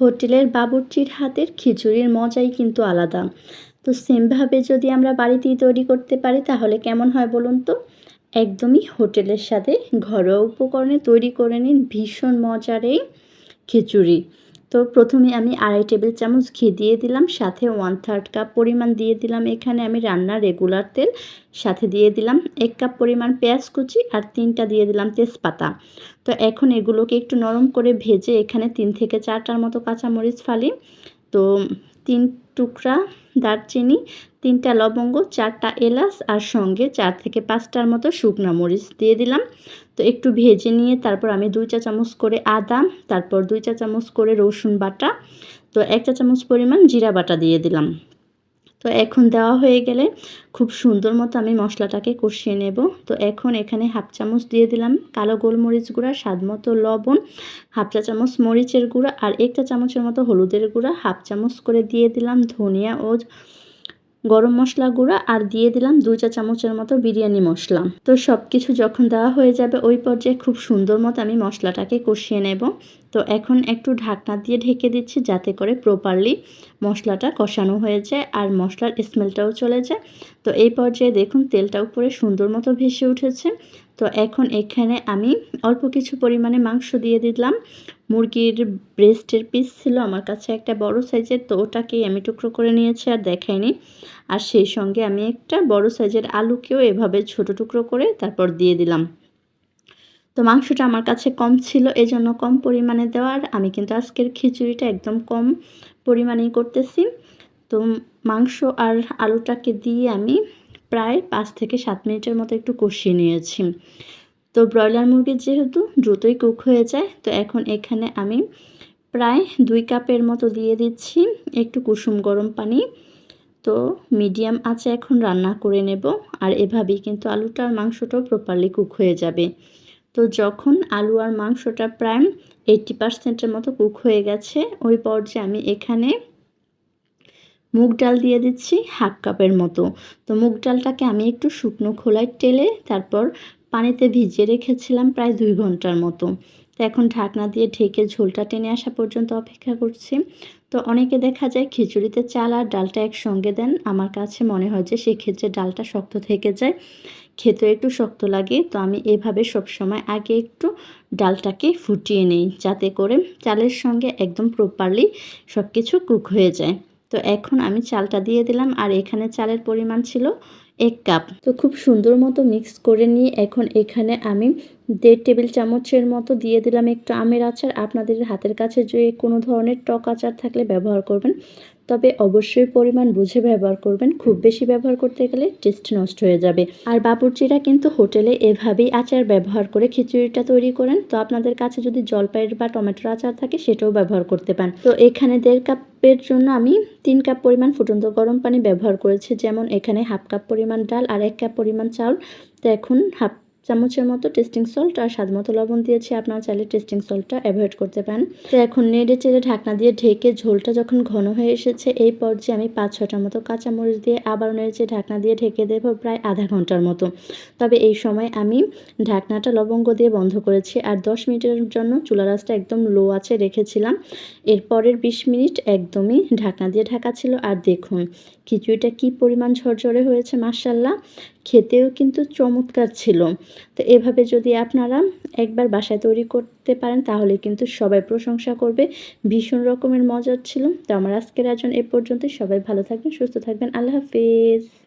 হোটেলের বাবুর্চির হাতের খিচুড়ির মজাই কিন্তু আলাদা। তো সেমভাবে যদি আমরা বাড়িতেই তৈরি করতে পারি, তাহলে কেমন হয় বলুন তো? একদমই হোটেলের সাথে ঘরোয়া উপকরণে তৈরি করে নিন ভীষণ মজার এই খিচুড়ি। তো প্রথমে আমি আড়াই টেবিল চামচ ঘি দিয়ে দিলাম, সাথে ওয়ান থার্ড কাপ পরিমাণ দিয়ে দিলাম। এখানে আমি রান্নার রেগুলার তেল, সাথে দিয়ে দিলাম এক কাপ পরিমাণ পেঁয়াজ কুচি আর তিনটা দিয়ে দিলাম তেজপাতা। তো এখন এগুলোকে একটু নরম করে ভেজে এখানে তিন থেকে চারটার মতো কাঁচামরিচ ফালি। তো তিন টুকরা দারচিনি, তিনটা লবঙ্গ, চারটা এলাচ আর সঙ্গে চার থেকে পাঁচটার মতো শুকনো মরিচ দিয়ে দিলাম। তো একটু ভেজে নিয়ে তারপর আমি দুই চা চামচ করে আদা, তারপর দুই চা চামচ করে রসুন বাটা, তো এক চা চামচ পরিমাণ জিরা বাটা দিয়ে দিলাম। তো এখন দেওয়া হয়ে গেলে খুব সুন্দর মতো আমি মশলাটাকে কষিয়ে নেব। তো এখন এখানে হাফ চামচ দিয়ে দিলাম কালো গোলমরিচ গুঁড়া, স্বাদ মতো লবণ, হাফ চা চামচ মরিচের গুঁড়া আর একটা চামচের মতো হলুদের গুঁড়া, হাফ চামচ করে দিয়ে দিলাম ধনিয়া ও গরম মশলা গুঁড়া আর দিয়ে দিলাম দুই চা চামচের মতো বিরিয়ানি মশলা। তো সব কিছু যখন দেওয়া হয়ে যাবে ওই পর্যায়ে খুব সুন্দর মতো আমি মশলাটাকে কষিয়ে নেব। তো এখন একটু ঢাকনা দিয়ে ঢেকে দিচ্ছি যাতে করে প্রপারলি মশলাটা কষানো হয়ে যায় আর মশলার স্মেলটাও চলে যায়। তো এই পর্যায়ে দেখুন তেলটা উপরে সুন্দর মতো ভেসে উঠেছে। তো এখন এখানে আমি অল্প কিছু পরিমাণে মাংস দিয়ে দিলাম। মুরগির ব্রেস্টের পিস ছিল আমার কাছে একটা বড় সাইজের, তো ওটাকেই আমি টুকরো করে নিয়েছি আর দেখাইনি। আর সেই সঙ্গে আমি একটা বড় সাইজের আলুকেও এভাবে ছোট টুকরো করে তারপর দিয়ে দিলাম। তো মাংসটা আমার কাছে কম ছিল, এজন্য কম পরিমাণে দেওয়ার। আমি কিন্তু আজকের খিচুড়িটা একদম কম পরিমাণেই করতেছি। তো মাংস আর আলুটাকে দিয়ে আমি প্রায় পাঁচ থেকে সাত মিনিটের মতো একটু কষিয়ে নিয়েছি। তো ব্রয়লার মুরগির যেহেতু দ্রুতই কুক হয়ে যায়, তো এখন এখানে আমি প্রায় দুই কাপের মতো দিয়ে দিচ্ছি একটু কুসুম গরম পানি। তো মিডিয়াম আছে এখন রান্না করে নেব, আর এভাবেই কিন্তু আলুটা আর মাংসটাও প্রপারলি কুক হয়ে যাবে। তো যখন আলু আর মাংসটা প্রায় এইটটি পার্সেন্টের মতো কুক হয়ে গেছে, ওই পর্যায়ে আমি এখানে মুগ ডাল দিয়ে দিচ্ছি হাফ কাপের মতো। তো মুগ ডালটাকে আমি একটু শুকনো খোলায় টেলে তারপর পানিতে ভিজিয়ে রেখেছিলাম প্রায় দুই ঘণ্টার মতো। তো এখন ঢাকনা দিয়ে ঢেকে ঝোলটা টেনে আসা পর্যন্ত অপেক্ষা করছি। তো অনেকে দেখা যায় খিচুড়িতে চাল আর ডালটা একসঙ্গে দেন। আমার কাছে মনে হয় যে সেক্ষেত্রে ডালটা শক্ত থেকে যায়। খেতে একটু শক্ত লাগে, তো আমি এভাবে সবসময় আগে একটু ডালটাকে ফুটিয়ে নিই যাতে করে চালের সঙ্গে একদম প্রপারলি সব কিছু কুক হয়ে যায়। তো এখন আমি চালটা দিয়ে দিলাম আর এখানে চালের পরিমাণ ছিল এক কাপ। তো খুব সুন্দর মতো মিক্স করে নিয়ে এখন এখানে আমি দেড় টেবিল চামচের মতো দিয়ে দিলাম একটু আমের আচার। আপনাদের হাতের কাছে যে কোনো ধরনের টক আচার থাকলে ব্যবহার করবেন। তবে অবশ্যই পরিমাণ বুঝে ব্যবহার করবেন। খুব বেশি ব্যবহার করতে গেলে টেস্ট নষ্ট হয়ে যাবে। আর বাপুরচিরা কিন্তু হোটেলে এভাবেই আচার ব্যবহার করে খিচুড়িটা তৈরি করেন। তো আপনাদের কাছে যদি জলপাইয়ের বা টমেটোর আচার থাকে সেটাও ব্যবহার করতে পারেন। তো এখানে দেড় কাপের জন্য আমি তিন কাপ পরিমাণ ফুটন্ত গরম পানি ব্যবহার করেছি। যেমন এখানে হাফ কাপ পরিমাণ ডাল আর এক কাপ পরিমাণ চাউল। তো এখন হাফ চামচের মতো টেস্টিং সল্ট আর স্বাদ মতো লবণ দিয়েছি। আপনারা চাইলে টেস্টিং সল্টটা অ্যাভয়েড করতে পারেন। তো এখন নেড়ে চেড়ে ঢাকনা দিয়ে ঢেকে ঝোলটা যখন ঘন হয়ে এসেছে, এই পর্যায়ে আমি পাঁচ ছটার মতো কাঁচামরিচ দিয়ে আবার নেড়ে চেড়ে ঢাকনা দিয়ে ঢেকে দেবো প্রায় আধা ঘণ্টার মতো। তবে এই সময় আমি ঢাকনাটা লবঙ্গ দিয়ে বন্ধ করেছি আর দশ মিনিটের জন্য চুলা রাসটা একদম লো আছে রেখেছিলাম। এরপরের বিশ মিনিট একদমই ঢাকনা দিয়ে ঢাকা ছিল। আর দেখুন, খিচুড়িটা কি পরিমাণ ঝরঝরে হয়েছে মার্শাল্লাহ খেতেও কিন্তু চমৎকার ছিল। তো এভাবে যদি আপনারা একবার বাসায় তৈরি করতে পারেন, তাহলে কিন্তু সবাই প্রশংসা করবে। ভীষণ রকমের মজার ছিল। তো আমার আজকের আয়োজন এ পর্যন্ত সবাই ভালো থাকবেন, সুস্থ থাকবেন। আল্লাহ হাফিজ।